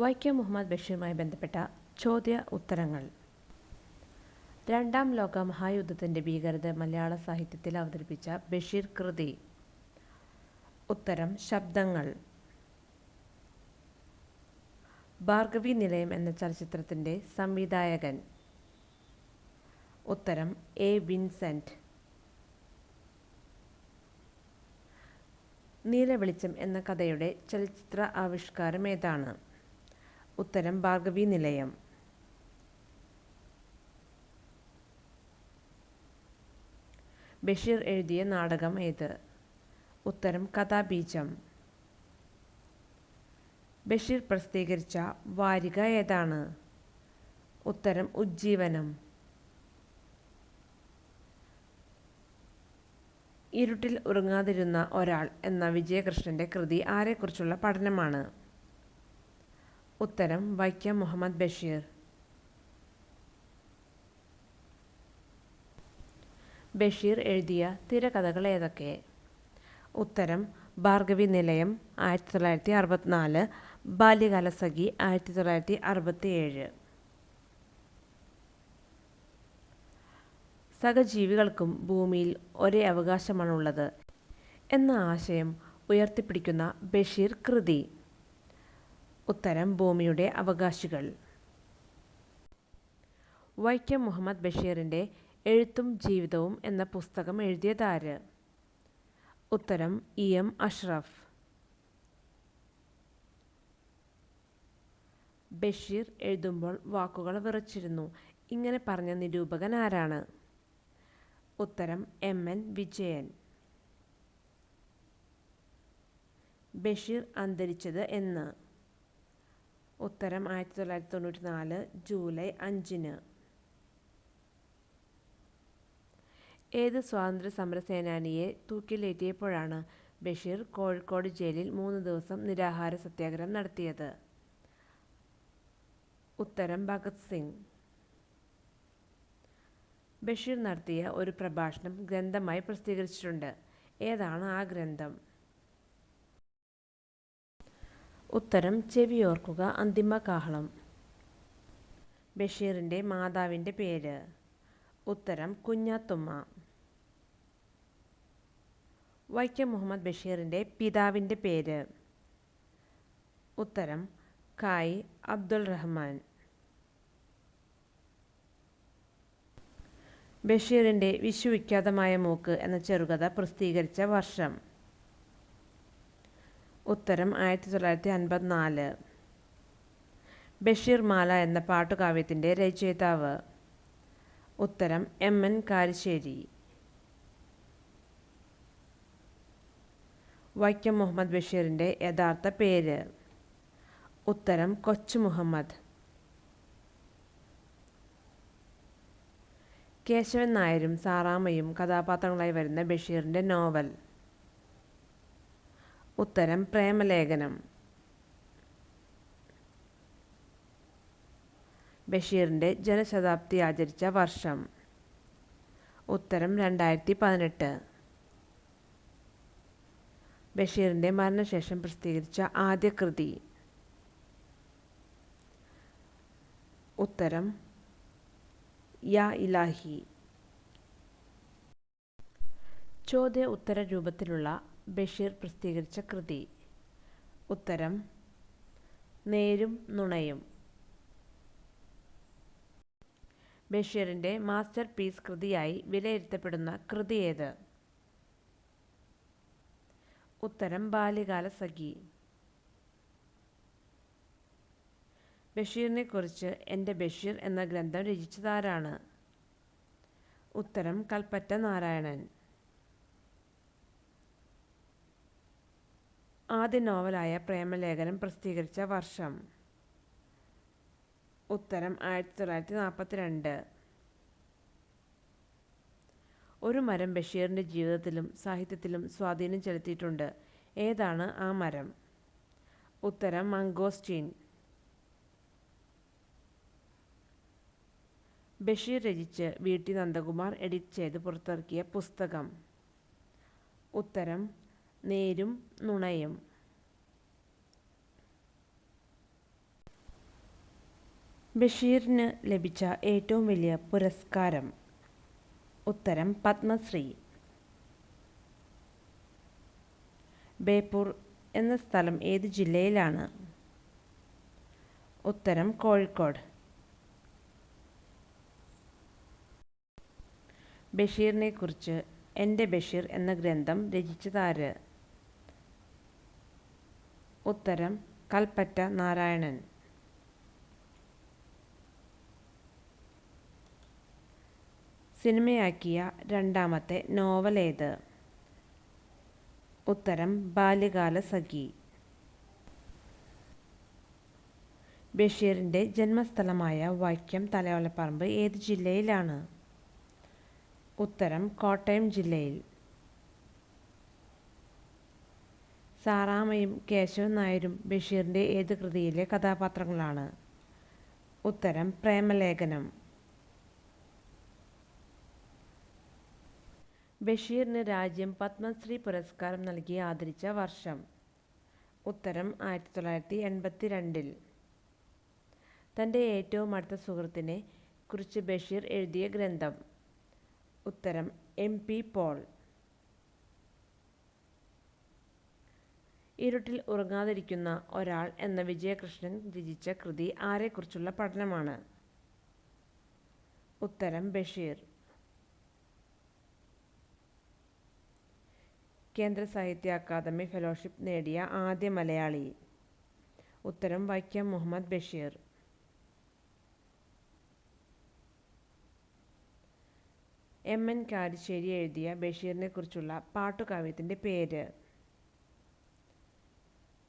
വൈക്കം മുഹമ്മദ് ബഷീറുമായി ബന്ധപ്പെട്ട ചോദ്യ ഉത്തരങ്ങൾ. രണ്ടാം ലോക മഹായുദ്ധത്തിന്റെ ഭീകരത മലയാള സാഹിത്യത്തിൽ അവതരിപ്പിച്ച ബഷീർ കൃതി. ഉത്തരം ശബ്ദങ്ങൾ. ഭാർഗവി നിലയം എന്ന ചലച്ചിത്രത്തിന്റെ സംവിധായകൻ. ഉത്തരം എ വിൻസെന്റ് നീലവെളിച്ചം എന്ന കഥയുടെ ചലച്ചിത്ര ആവിഷ്കാരം ഏതാണ്? ഉത്തരം ഭാർഗവി നിലയം. ബഷീർ എഴുതിയ നാടകം ഏത്? ഉത്തരം കഥാബീജം. ബഷീർ പ്രസിദ്ധീകരിച്ച വാരിക ഏതാണ്? ഉത്തരം ഉജ്ജീവനം. ഇരുട്ടിൽ ഉറങ്ങാതിരുന്ന ഒരാൾ എന്ന വിജയകൃഷ്ണന്റെ കൃതി ആരെക്കുറിച്ചുള്ള പഠനമാണ്? ഉത്തരം വൈക്കം മുഹമ്മദ് ബഷീർ. ബഷീർ എഴുതിയ തിരകഥകൾ ഏതൊക്കെ? ഉത്തരം ഭാർഗവി നിലയം ആയിരത്തി തൊള്ളായിരത്തി അറുപത്തിനാല് ബാല്യകാലസഖി ആയിരത്തി തൊള്ളായിരത്തി അറുപത്തിയേഴ് സഹജീവികൾക്കും ഭൂമിയിൽ ഒരേ അവകാശമാണുള്ളത് എന്ന ആശയം ഉയർത്തിപ്പിടിക്കുന്ന ബഷീർ കൃതി. ഉത്തരം ഭൂമിയുടെ അവകാശികൾ. വൈക്കം മുഹമ്മദ് ബഷീറിന്റെ എഴുത്തും ജീവിതവും എന്ന പുസ്തകം എഴുതിയതാര്? ഉത്തരം ഇ എം അഷ്റഫ്. ബഷീർ എഴുതുമ്പോൾ വാക്കുകൾ വിറച്ചിരുന്നു. ഇങ്ങനെ പറഞ്ഞ നിരൂപകൻ ആരാണ്? ഉത്തരം എം എൻ വിജയൻ. ബഷീർ അന്തരിച്ചത് എന്ന്. ഉത്തരം ആയിരത്തി തൊള്ളായിരത്തി തൊണ്ണൂറ്റി നാല് ജൂലൈ അഞ്ചിന്. ഏത് സ്വാതന്ത്ര്യ സമര സേനാനിയെ തൂക്കിലേറ്റിയപ്പോഴാണ് ബഷീർ കോഴിക്കോട് ജയിലിൽ മൂന്ന് ദിവസം നിരാഹാര സത്യാഗ്രഹം നടത്തിയത്? ഉത്തരം ഭഗത് സിംഗ്. ബഷീർ നടത്തിയ ഒരു പ്രഭാഷണം ഗ്രന്ഥമായി പ്രസിദ്ധീകരിച്ചിട്ടുണ്ട്. ഏതാണ് ആ ഗ്രന്ഥം? ഉത്തരം ചെവിയോർക്കുക അന്തിമ കാഹളം. ബഷീറിന്റെ മാതാവിന്റെ പേര്. ഉത്തരം കുഞ്ഞാത്തുമ്മ. വൈക്കം മുഹമ്മദ് ബഷീറിന്റെ പിതാവിന്റെ പേര്. ഉത്തരം കായ് അബ്ദുൾ റഹ്മാൻ. ബഷീറിന്റെ വിശ്വവിഖ്യാതമായ മൂക്ക് എന്ന ചെറുകഥ പ്രസിദ്ധീകരിച്ച വർഷം. ഉത്തരം ആയിരത്തി തൊള്ളായിരത്തി അൻപത്തിനാല് ബഷീർ മാല എന്ന പാട്ടുകാവ്യത്തിന്റെ രചയിതാവ്. ഉത്തരം എം എൻ കാരിശ്ശേരി. വൈക്കം മുഹമ്മദ് ബഷീറിന്റെ യഥാർത്ഥ പേര്. ഉത്തരം കൊച്ചു മുഹമ്മദ്. കേശവൻ നായരും സാറാമയും കഥാപാത്രങ്ങളായി വരുന്ന ബഷീറിന്റെ നോവൽ. ഉത്തരം പ്രേമലേഖനം. ബഷീറിന്റെ ജനശതാബ്ദി ആചരിച്ച വർഷം. ഉത്തരം രണ്ടായിരത്തി പതിനെട്ട് ബഷീറിന്റെ മരണശേഷം പ്രസിദ്ധീകരിച്ച ആദ്യ കൃതി. ഉത്തരം യാ ഇലാഹി. ചോദ്യ ഉത്തര രൂപത്തിലുള്ള ബഷീർ പ്രസിദ്ധീകരിച്ച കൃതി. ഉത്തരം നേരും നുണയും. ബഷീറിന്റെ മാസ്റ്റർ പീസ് കൃതിയായി വിലയിരുത്തപ്പെടുന്ന കൃതി ഏത്? ഉത്തരം ബാല്യകാല സഖി. ബഷീറിനെ കുറിച്ച് എന്റെ ബഷീർ എന്ന ഗ്രന്ഥം രചിച്ചതാരാണ്? ഉത്തരം കൽപ്പറ്റ നാരായണൻ. ആദ്യ നോവലായ പ്രേമലേഖനം പ്രസിദ്ധീകരിച്ച വർഷം. ഉത്തരം ആയിരത്തി തൊള്ളായിരത്തി നാൽപ്പത്തി രണ്ട് ഒരു മരം ബഷീറിന്റെ ജീവിതത്തിലും സാഹിത്യത്തിലും സ്വാധീനം ചെലുത്തിയിട്ടുണ്ട്. ഏതാണ് ആ മരം? ഉത്തരം മംഗോസ്റ്റീൻ. ബഷീർ രചിച്ച് വി. ടി. നന്ദകുമാർ എഡിറ്റ് ചെയ്ത് പുറത്തിറക്കിയ പുസ്തകം. ഉത്തരം നേരും നുണയും. ബഷീറിന് ലഭിച്ച ഏറ്റവും വലിയ പുരസ്കാരം. ഉത്തരം പത്മശ്രീ. ബേപ്പൂർ എന്ന സ്ഥലം ഏത് ജില്ലയിലാണ്? ഉത്തരം കോഴിക്കോട്. ബഷീറിനെക്കുറിച്ച് എന്റെ ബഷീർ എന്ന ഗ്രന്ഥം രചിച്ചതാര്? ഉത്തരം കൽപ്പറ്റ നാരായണൻ. സിനിമയാക്കിയ രണ്ടാമത്തെ നോവൽ ഏത്? ഉത്തരം ബാല്യകാല സഖി. ബഷീറിന്റെ ജന്മസ്ഥലമായ വൈക്കം തലയോലപ്പറമ്പ് ഏത് ജില്ലയിലാണ്? ഉത്തരം കോട്ടയം ജില്ലയിൽ. സാറാമയും കേശവൻ നായരും ബഷീറിന്റെ ഏത് കൃതിയിലെ കഥാപാത്രങ്ങളാണ്? ഉത്തരം പ്രേമലേഖനം. ബഷീറിന് രാജ്യം പത്മശ്രീ പുരസ്കാരം നൽകി ആദരിച്ച വർഷം. ഉത്തരം ആയിരത്തി തൊള്ളായിരത്തി എൺപത്തി രണ്ടിൽ തന്റെ ഏറ്റവും അടുത്ത സുഹൃത്തിനെ കുറിച്ച് ബഷീർ എഴുതിയ ഗ്രന്ഥം. ഉത്തരം എം പി പോൾ. ഇരുട്ടിൽ ഉറങ്ങാതിരിക്കുന്ന ഒരാൾ എന്ന വിജയകൃഷ്ണൻ രചിച്ച കൃതി ആരെക്കുറിച്ചുള്ള പഠനമാണ്? ഉത്തരം ബഷീർ. കേന്ദ്ര സാഹിത്യ അക്കാദമി ഫെലോഷിപ്പ് നേടിയ ആദ്യ മലയാളി. ഉത്തരം വൈക്കം മുഹമ്മദ് ബഷീർ. എം. എൻ. കാരിശ്ശേരി എഴുതിയ ബഷീറിനെക്കുറിച്ചുള്ള പാട്ടുകാവ്യത്തിന്റെ പേര്.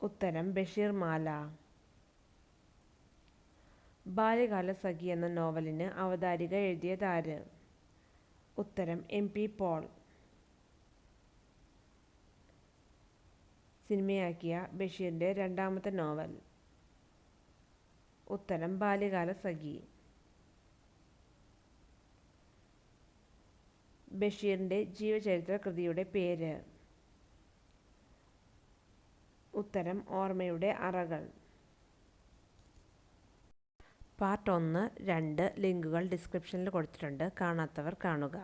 ഉത്തരം ബഷീർ മാല. ബാല്യകാല സഖി എന്ന നോവലിന് അവതാരിക എഴുതിയതാര് ഉത്തരം എം പി പോൾ. സിനിമയാക്കിയ ബഷീറിന്റെ രണ്ടാമത്തെ നോവൽ. ഉത്തരം ബാല്യകാല സഖി. ബഷീറിന്റെ ജീവചരിത്ര കൃതിയുടെ പേര്. ഉത്തരം ഓർമ്മയുടെ അറകൾ. പാർട്ട് ഒന്ന് രണ്ട് ലിങ്കുകൾ ഡിസ്ക്രിപ്ഷനിൽ കൊടുത്തിട്ടുണ്ട്. കാണാത്തവർ കാണുക.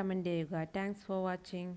കമന്റ് ചെയ്യുക. Thanks for watching